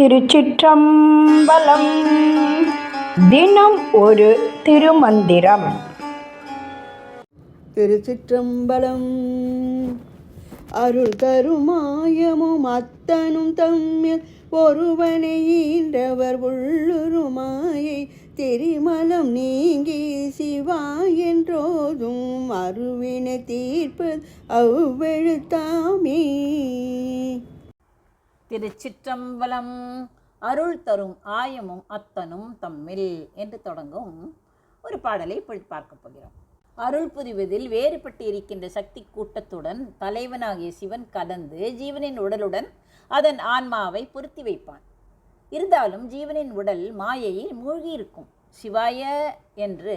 திருச்சிற்றம்பலம். தினம் ஒரு திருமந்திரம். திருச்சிற்றம்பலம். அருள் தருமாயமும் அத்தனும் தம்மில் ஒருவனை ஈன்றவர் உள்ளுருமாயை திரிமலம் நீங்கி சிவா என்றோதும் அருவினை தீர்ப்பது அவ்வெழுத்தாமே. திருச்சிற்றம்பலம் அருள் தரும் ஆயமும் அத்தனும் தம்மில் என்று தொடங்கும் ஒரு பாடலை இப்பொழுது பார்க்க போகிறோம். அருள் புரிவதில் வேறுபட்டு இருக்கின்ற சக்தி கூட்டத்துடன் தலைவனாகிய சிவன் கலந்து ஜீவனின் உடலுடன் அதன் ஆன்மாவை பொருத்தி வைப்பான். இருந்தாலும் ஜீவனின் உடல் மாயையில் மூழ்கி இருக்கும் சிவாய என்று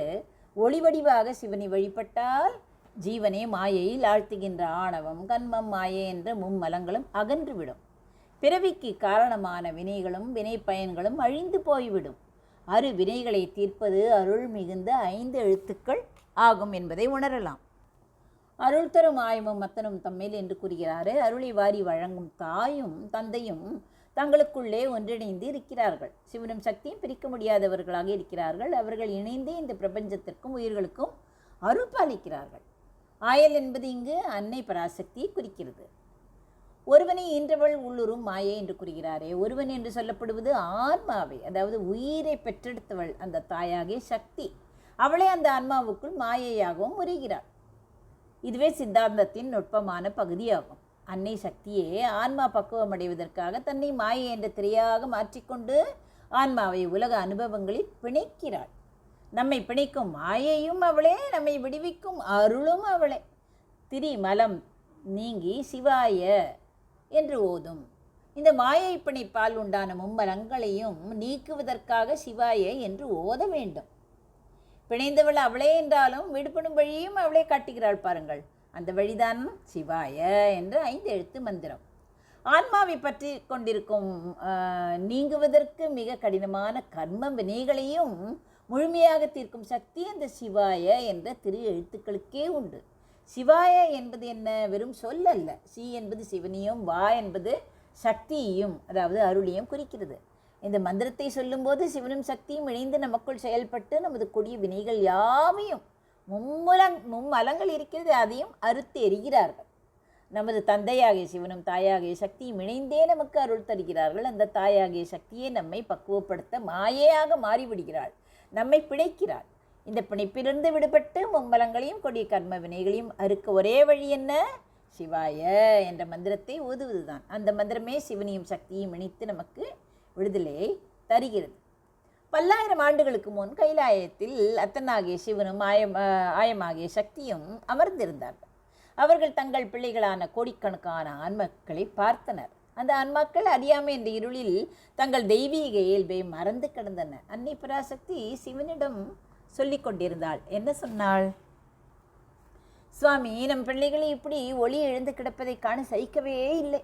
ஒளிவடிவாக சிவனை வழிபட்டால் ஜீவனே மாயையில் ஆழ்த்துகின்ற ஆணவம் கண்மம் மாயை என்ற மும்மலங்களும் அகன்றுவிடும். பிறவிக்கு காரணமான வினைகளும் வினை பயன்களும் அழிந்து போய்விடும். அரு வினைகளை தீர்ப்பது அருள் மிகுந்த ஐந்து எழுத்துக்கள் ஆகும் என்பதை உணரலாம். அருள் தரும் ஆயமும் மத்தனும் தம்மில் என்று கூறுகிறாரு. அருளை வாரி வழங்கும் தாயும் தந்தையும் தங்களுக்குள்ளே ஒன்றிணைந்து இருக்கிறார்கள். சிவனும் சக்தியும் பிரிக்க முடியாதவர்களாக இருக்கிறார்கள். அவர்கள் இணைந்தே இந்த பிரபஞ்சத்திற்கும் உயிர்களுக்கும் அருள் பாலிக்கிறார்கள். ஆயல் என்பது இங்கு அன்னை பராசக்தியை குறிக்கிறது. ஒருவனை ஈன்றவள் உள்ளுரும் மாயை என்று கூறுகிறாரே. ஒருவன் என்று சொல்லப்படுவது ஆன்மாவை. அதாவது உயிரை பெற்றெடுத்தவள் அந்த தாயாகிய சக்தி. அவளே அந்த ஆன்மாவுக்குள் மாயையாகவும் உரைகிறாள். இதுவே சித்தாந்தத்தின் நுட்பமான பகுதியாகும். அன்னை சக்தியே ஆன்மா பக்குவம் அடைவதற்காக தன்னை மாயை என்ற திரையாக மாற்றிக்கொண்டு ஆன்மாவை உலக அனுபவங்களில் பிணைக்கிறாள். நம்மை பிணைக்கும் மாயையும் அவளே நம்மை விடுவிக்கும் அருளும் அவளே. திரி மலம் நீங்கி சிவாய என்று ஓதும். இந்த மாயை பிணைப்பால் உண்டான மும்மலங்களையும் நீக்குவதற்காக சிவாய என்று ஓத வேண்டும். பிணைந்தவள் அவளே என்றாலும் விடுபடும் வழியும் அவளே காட்டுகிறாள் பாருங்கள். அந்த வழிதான் சிவாய என்று ஐந்து எழுத்து மந்திரம். ஆன்மாவை பற்றி கொண்டிருக்கும் நீங்குவதற்கு மிக கடினமான கர்ம வினைகளையும் முழுமையாக தீர்க்கும் சக்தி அந்த சிவாய என்ற திரு எழுத்துக்களுக்கே உண்டு. சிவாய என்பது என்ன? வெறும் சொல் அல்ல. சி என்பது சிவனையும் வா என்பது சக்தியையும் அதாவது அருளையும் குறிக்கிறது. இந்த மந்திரத்தை சொல்லும்போது சிவனும் சக்தியும் இணைந்து நமக்குள் செயல்பட்டு நமது கொடிய வினைகள் யாவையும் மும்முலங் மும்மலங்கள் இருக்கிறது அதையும் அறுத்து எறிகிறார்கள். நமது தந்தையாகிய சிவனும் தாயாகிய சக்தியும் இணைந்தே நமக்கு அருள் தருகிறார்கள். அந்த தாயாகிய சக்தியை நம்மை பக்குவப்படுத்த மாயையாக மாறிவிடுகிறாள். நம்மை பிழைக்கிறாள். இந்த பிணைப்பிலிருந்து விடுபட்டு மும்மலங்களையும் கொடிய கர்ம வினைகளையும் அறுக்க ஒரே வழி என்ன? சிவாய என்ற மந்திரத்தை ஓதுவதுதான் அந்த மந்திரமே சிவனையும் சக்தியும் இணைத்து நமக்கு விடுதலையை தருகிறது. பல்லாயிரம் ஆண்டுகளுக்கு முன் கைலாயத்தில் அத்தனாகிய சிவனும் ஆயம் ஆயமாகிய சக்தியும் அமர்ந்திருந்தார்கள். அவர்கள் தங்கள் பிள்ளைகளான கோடிக்கணக்கான ஆன்மக்களை பார்த்தனர். அந்த ஆன்மாக்கள் அறியாமை என்ற இருளில் தங்கள் தெய்வீக இயல்பை மறந்து கிடந்தன. அன்னை பராசக்தி சிவனிடம் சொல்லிக் கொண்டிருந்தாள் என்ன சொன்னாள்? சுவாமி நம் பிள்ளைகளை இப்படி ஒளி எழுந்து கிடப்பதை காண சகிக்கவே இல்லை.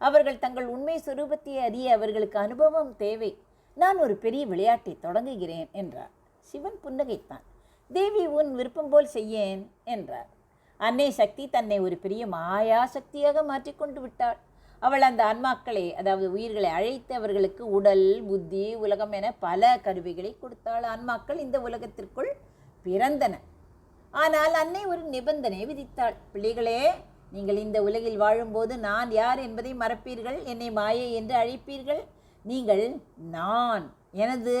அவர்கள் தங்கள் உண்மை சுரூபத்தை அறிய அவர்களுக்கு அனுபவம் தேவை. நான் ஒரு பெரிய விளையாட்டை தொடங்குகிறேன் என்றார். சிவன் புன்னகைத்தான். தேவி உன் விருப்பம் போல் செய்யேன் என்றார். அன்னை சக்தி தன்னை ஒரு பெரிய மாயா சக்தியாக மாற்றிக்கொண்டு விட்டாள். அவள் அந்த ஆன்மாக்களை அதாவது உயிர்களை அழைத்து அவர்களுக்கு உடல் புத்தி உலகம் என பல கருவிகளை கொடுத்தாள். ஆன்மாக்கள் இந்த உலகத்திற்குள் பிறந்தன. ஆனால் அன்னை ஒரு நிபந்தனை விதித்தாள். பிள்ளைகளே நீங்கள் இந்த உலகில் வாழும்போது நான் யார் என்பதை மறப்பீர்கள்? என்னை மாயை என்று அழைப்பீர்கள்? நீங்கள் நான் எனது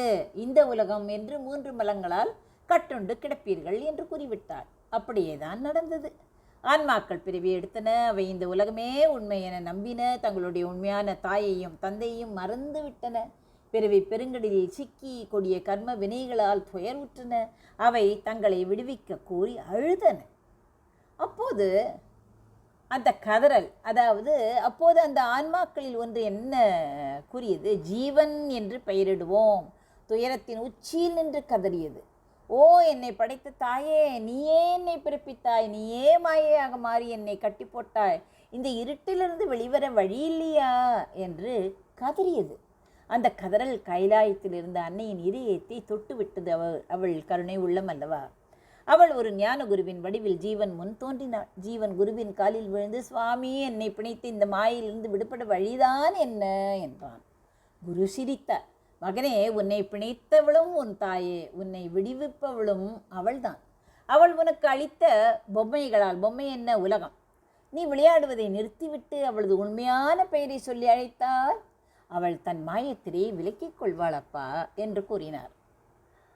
இந்த உலகம் என்று மூன்று மலங்களால் கட்டுண்டு கிடப்பீர்கள் என்று கூறிவிட்டாள். அப்படியேதான் நடந்தது. ஆன்மாக்கள் பிறவி எடுத்தன அவை இந்த உலகமே உண்மை என நம்பின தங்களுடைய உண்மையான தாயையும் தந்தையும் மறந்து விட்டன. பிறவி பெருங்கடலில் சிக்கி கொடிய கர்ம வினைகளால் துயருற்றன. அவை தங்களை விடுவிக்க கூறி அழுதன. அப்போது அந்த கதறல் அதாவது அப்போது அந்த ஆன்மாக்களில் ஒன்று என்ன கூறியது? ஜீவன் என்று பெயரிடுவோம். துயரத்தின் உச்சியில் நின்று கதறியது. ஓ என்னை படைத்த தாயே நீயே என்னை பிறப்பித்தாய் நீயே மாயையாக மாறி என்னை கட்டி போட்டாய். இந்த இருட்டிலிருந்து வெளிவர வழி இல்லையா? என்று கதறியது. அந்த கதறல் கைலாயத்தில் இருந்த அன்னையின் இதயத்தை தொட்டு விட்டது அவள் அவள் கருணை உள்ளம் அல்லவா? அவள் ஒரு ஞான குருவின் வடிவில் ஜீவன் முன் தோன்றினாள். ஜீவன் குருவின் காலில் விழுந்து சுவாமி என்னை பிணைத்து இந்த மாயிலிருந்து விடுபட வழிதான் என்ன? என்றான். குரு சிரித்தார். மகனே உன்னை பிணைத்தவளும் உன் தாயே உன்னை விடுவிப்பவளும் அவள்தான். அவள் உனக்கு அளித்த பொம்மைகளால் பொம்மை என்ன உலகம்? நீ விளையாடுவதை நிறுத்திவிட்டு அவளது உண்மையான பெயரை சொல்லி அழைத்தால் அவள் தன் மாயத்திரை விலக்கிக் கொள்வாளப்பா என்று கூறினார்.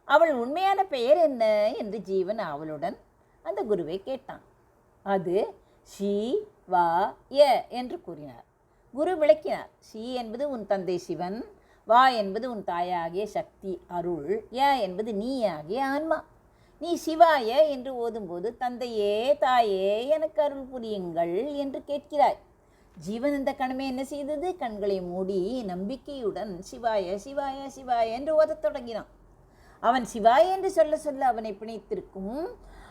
அவள் உண்மையான பெயர் என்ன என்று ஜீவன் அவளுடன் அந்த குருவை கேட்டான். அது ஷீ வா ய என்று கூறினார். குரு விளக்கினார். ஷீ என்பது உன் தந்தை சிவன் வா என்பது உன் தாயாகிய சக்தி அருள். ய என்பது நீ ஆகிய ஆன்மா. நீ சிவாய என்று ஓதும்போது தந்தையே தாயே எனக்கு அருள் புரியுங்கள் என்று கேட்கிறாய். ஜீவன் இந்த கணமே என்ன செய்தது? கண்களை மூடி நம்பிக்கையுடன் சிவாய சிவாய சிவாய என்று ஓதத் தொடங்கினான். அவன் சிவாய என்று சொல்ல சொல்ல அவனை பிணைத்திருக்கும்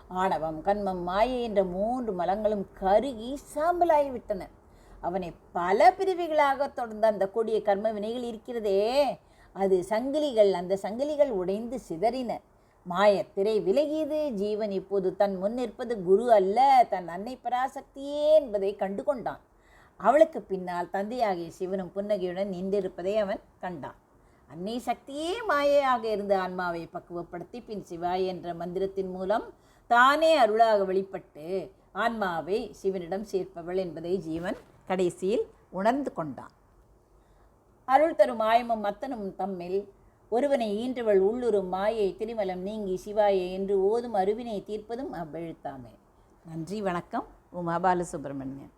ஆணவம் கண்மம் மாயை என்ற மூன்று மலங்களும் கருகி சாம்பலாகிவிட்டன. அவனை பல பிரிவுகளாக தொடர்ந்த அந்த கொடிய கர்ம வினைகள் இருக்கிறதே. அது சங்கிலிகள் அந்த சங்கிலிகள் உடைந்து சிதறின. மாயத்திரை விலகியது. ஜீவன் இப்போது தன் முன் நிற்பது குரு அல்ல. தன் அன்னை பராசக்தியே என்பதை கண்டு கொண்டான் அவளுக்கு பின்னால் தந்தையாகிய சிவனும் புன்னகையுடன் நின்றிருப்பதை அவன் கண்டான். அன்னை சக்தியே மாயையாக இருந்த ஆன்மாவை பக்குவப்படுத்தி பின் சிவாய் என்ற மந்திரத்தின் மூலம் தானே அருளாக வெளிப்பட்டு ஆன்மாவை சிவனிடம் சேர்ப்பவள் என்பதை ஜீவன் கடைசியில் உணர்ந்து கொண்டான். அருள் தரும் மாயமும் மத்தனும் தம்மில். ஒருவனை ஈன்றவள் உள்ளுரும் மாயை திரிமலம் நீங்கி சிவாய என்று ஓதும் அருவினை தீர்ப்பதும் அவ்வெழுத்தாமே. நன்றி வணக்கம். உமா பாலசுப்ரமணியன்